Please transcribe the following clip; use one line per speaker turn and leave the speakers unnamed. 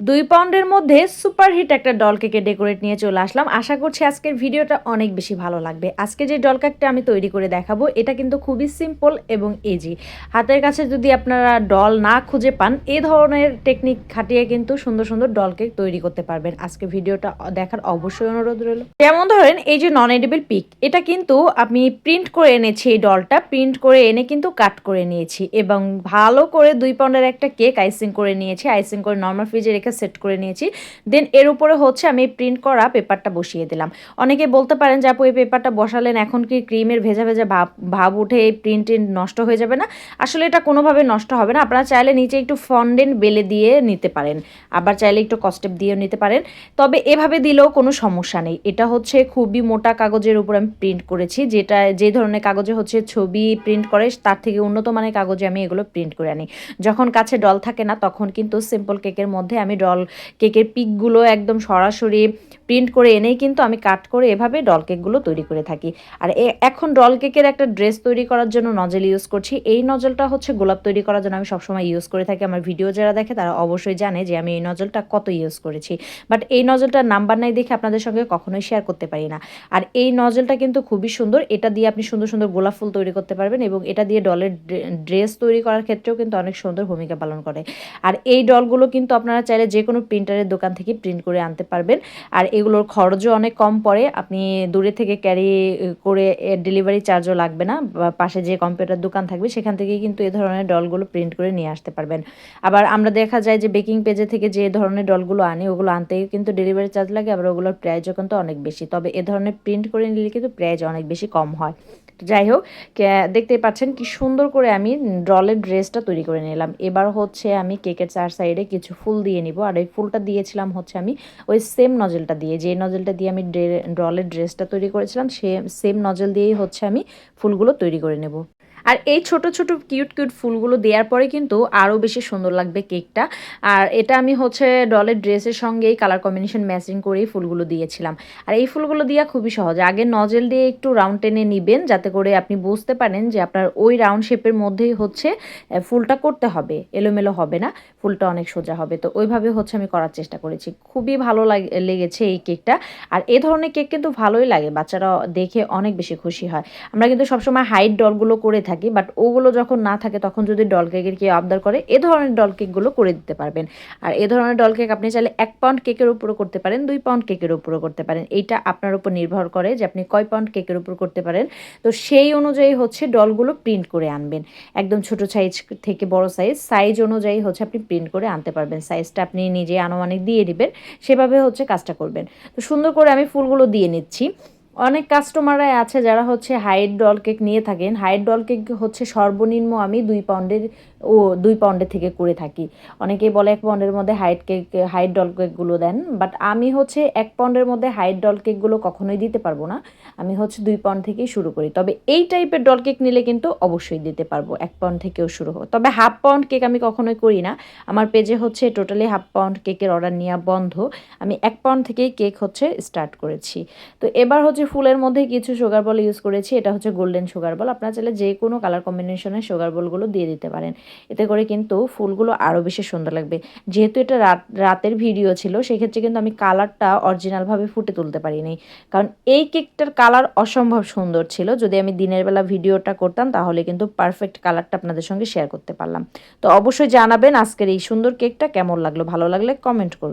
দুই পাউন্ডের মধ্যে সুপারহিট একটা ডল কেকে ডেকোরেট নিয়ে চলে আসলাম। আশা করছি আজকের ভিডিওটা অনেক বেশি ভালো লাগবে। আজকে যে ডল কেকটা আমি তৈরি করে দেখাবো, এটা কিন্তু খুবই সিম্পল এবং ইজি হাতের কাছে যদি আপনারা ডল না খুঁজে পান এই ধরনের টেকনিক খাটিয়ে কিন্তু সুন্দর সুন্দর ডল কেক তৈরি করতে পারবেন। আজকে ভিডিওটা দেখার অবশ্যই অনুরোধ রইল। যেমন ধরেন, এই যে নন এডিবল পিক এটা কিন্তু আমি প্রিন্ট করে এনেছি এই ডলটা। প্রিন্ট করে এনে কিন্তু কাট করে নিয়েছি এবং ভালো করে দুই পাউন্ডের একটা কেক আইসিং করে নিয়েছি। আইসিং করে নর্মাল ফ্রিজে রেখে সেট করে নিয়েছি। দেন এর উপরে হচ্ছে আমি প্রিন্ট করা পেপারটা বসিয়ে দিলাম। অনেকে বলতে পারেন যে আপু, এই পেপারটা বসালেন, এখন কি ক্রিমের ভেজা ভেজা ভাব ভাব উঠে এই প্রিন্ট নষ্ট হয়ে যাবে না? আসলে এটা কোনোভাবে নষ্ট হবে না। আপনারা চাইলে নিচে একটু ফন্ডেন্ট বেলে দিয়ে নিতে পারেন। আবার চাইলে একটু কস্টেপ দিয়েও নিতে পারেন। তবে এভাবে দিলেও কোনো সমস্যা নেই। এটা হচ্ছে খুবই মোটা কাগজের উপর আমি প্রিন্ট করেছি। যেটা, যে ধরনের কাগজে হচ্ছে ছবি প্রিন্ট করে, তার থেকে উন্নত মানের কাগজে আমি এগুলো প্রিন্ট করে আনি। যখন কাছে ডল থাকে না, তখন কিন্তু সিম্পল কেকের মধ্যে আমি ডল কেকের পিকগুলো একদম সরাসরি প্রিন্ট করে এনেই কিন্তু আমি কাট করে এভাবে ডল কেকগুলো তৈরি করে থাকি। আর এখন ডল কেকের একটা ড্রেস তৈরি করার জন্য নজল ইউজ করছি। এই নজলটা হচ্ছে গোলাপ তৈরি করার জন্য আমি সবসময় ইউজ করে থাকি। আমার ভিডিও যারা দেখে তারা অবশ্যই জানে যে আমি এই নজলটা কত ইউজ করেছি। বাট এই নজলটার নাম্বার নাই দেখে আপনাদের সঙ্গে কখনোই শেয়ার করতে পারি না। আর এই নজলটা কিন্তু খুবই সুন্দর। এটা দিয়ে আপনি সুন্দর সুন্দর গোলাপ ফুল তৈরি করতে পারবেন এবং এটা দিয়ে ডলের ড্রেস তৈরি করার ক্ষেত্রেও কিন্তু অনেক সুন্দর ভূমিকা পালন করে। আর এই ডলগুলো কিন্তু আপনারা চাইলে যে কোনো প্রিন্টারের দোকান থেকে প্রিন্ট করে আনতে পারবেন। আর এগুলোর খরচও অনেক কম পড়ে। আপনি দূরে থেকে ক্যারি করে ডেলিভারি চার্জও লাগবে না। পাশে যে কম্পিউটার দোকান থাকবে, সেখান থেকেই কিন্তু এ ধরনের ডলগুলো প্রিন্ট করে নিয়ে আসতে পারবেন। আবার আমরা দেখা যায় যে বেকিং পেজে থেকে যে ধরনের ডলগুলো আনি, ওগুলো আনতে কিন্তু ডেলিভারি চার্জ লাগে। আবার ওগুলোর প্রাইজও কিন্তু অনেক বেশি। তবে এ ধরনের প্রিন্ট করে নিলে কিন্তু প্রাইজ অনেক বেশি কম হয়। যাই হোক দেখতেই পাচ্ছেন কি সুন্দর করে আমি ডলের ড্রেসটা তৈরি করে নিলাম। এবার হচ্ছে আমি কেকের চার সাইডে কিছু ফুল দিয়ে নিব। আর এই ফুলটা দিয়েছিলাম হচ্ছে আমি ওই সেম নজলটা দিয়ে। যে নজলটা দিয়ে আমি ড্রলের ড্রেসটা তৈরি করেছিলাম, সে সেম নজল দিয়েই হচ্ছে আমি ফুলগুলো তৈরি করে নেব। আর এই ছোট ছোট কিউট কিউট ফুলগুলো দেওয়ার পরে কিন্তু আরও বেশি সুন্দর লাগবে কেকটা। আর এটা আমি হচ্ছে ডলের ড্রেসের সঙ্গেই কালার কম্বিনেশন ম্যাচিং করেই ফুলগুলো দিয়েছিলাম। আর এই ফুলগুলো দেওয়া খুবই সহজ। আগে নজেল দিয়ে একটু রাউন্ড টেনে নিবেন যাতে করে আপনি বুঝতে পারেন যে আপনার ওই রাউন্ড শেপের মধ্যেই হচ্ছে ফুলটা করতে হবে। এলোমেলো হবে না, ফুলটা অনেক সোজা হবে। তো ওইভাবে হচ্ছে আমি করার চেষ্টা করেছি। খুবই ভালো লেগেছে এই কেকটা। আর এ ধরনের কেক কিন্তু ভালোই লাগে। বাচ্চারা দেখে অনেক বেশি খুশি হয়। আমরা কিন্তু সবসময় হাইট ডলগুলো করে থাকি বাট ওগুলো যখন না থাকে তখন যদি ডল কেকের কেউ আবদার করে, এ ধরনের ডল কেকগুলো করে দিতে পারবেন। আর এ ধরনের ডল কেক আপনি চাইলে এক পাউন্ড কেকের উপরও করতে পারেন, দুই পাউন্ড কেকের উপরও করতে পারেন। এইটা আপনার উপর নির্ভর করে যে আপনি কয় পাউন্ড কেকের উপর করতে পারেন। তো সেই অনুযায়ী হচ্ছে ডলগুলো প্রিন্ট করে আনবেন। একদম ছোট সাইজ থেকে বড় সাইজ সাইজ অনুযায়ী হচ্ছে আপনি প্রিন্ট করে আনতে পারবেন। সাইজটা আপনি নিজে আনুমানিক দিয়ে দিবেন, সেভাবে হচ্ছে কাজটা করবেন। তো সুন্দর করে আমি ফুলগুলো দিয়ে নিচ্ছি। অনেক কাস্টমাররাই আছে যারা হচ্ছে হাইট ডল কেক নিয়ে থাকেন। হাইট ডল কেক হচ্ছে সর্বনিম্ন আমি দুই পাউন্ডের ও দুই পাউন্ডের থেকে করে থাকি। অনেকেই বলে এক পাউন্ডের মধ্যে হাইট কেক, হাইট ডল কেকগুলো দেন, বাট আমি হচ্ছে এক পাউন্ডের মধ্যে হাইট ডল কেকগুলো কখনোই দিতে পারব না। আমি হচ্ছে দুই পাউন্ড থেকেই শুরু করি। তবে এই টাইপের ডল কেক নিলে কিন্তু অবশ্যই দিতে পারব, এক পাউন্ড থেকেও শুরু হোক। তবে হাফ পাউন্ড কেক আমি কখনোই করি না। আমার পেজে হচ্ছে টোটালি হাফ পাউন্ড কেকের অর্ডার নেওয়া বন্ধ। আমি এক পাউন্ড থেকেই কেক হচ্ছে স্টার্ট করেছি। তো এবার হচ্ছে ফুলের মধ্যে কিছু সুগার বল ইউজ করেছি। এটা হচ্ছে গোল্ডেন সুগার বল আপনারা চাইলে যে কোনো কালার কম্বিনেশনের সুগার বলগুলো দিয়ে দিতে পারেন। এতে করে কিন্তু ফুলগুলো আরও বেশি সুন্দর লাগবে। যেহেতু এটা রাত, রাতের ভিডিও ছিল, সেক্ষেত্রে কিন্তু আমি কালারটা অরিজিনালভাবে ফুটে তুলতে পারিনি। কারণ এই কেকটার কালার অসম্ভব সুন্দর ছিল। যদি আমি দিনের বেলা ভিডিওটা করতাম, তাহলে কিন্তু পারফেক্ট কালারটা আপনাদের সঙ্গে শেয়ার করতে পারলাম। তো অবশ্যই জানাবেন আজকের এই সুন্দর কেকটা কেমন লাগল? ভালো লাগলে কমেন্ট করবেন।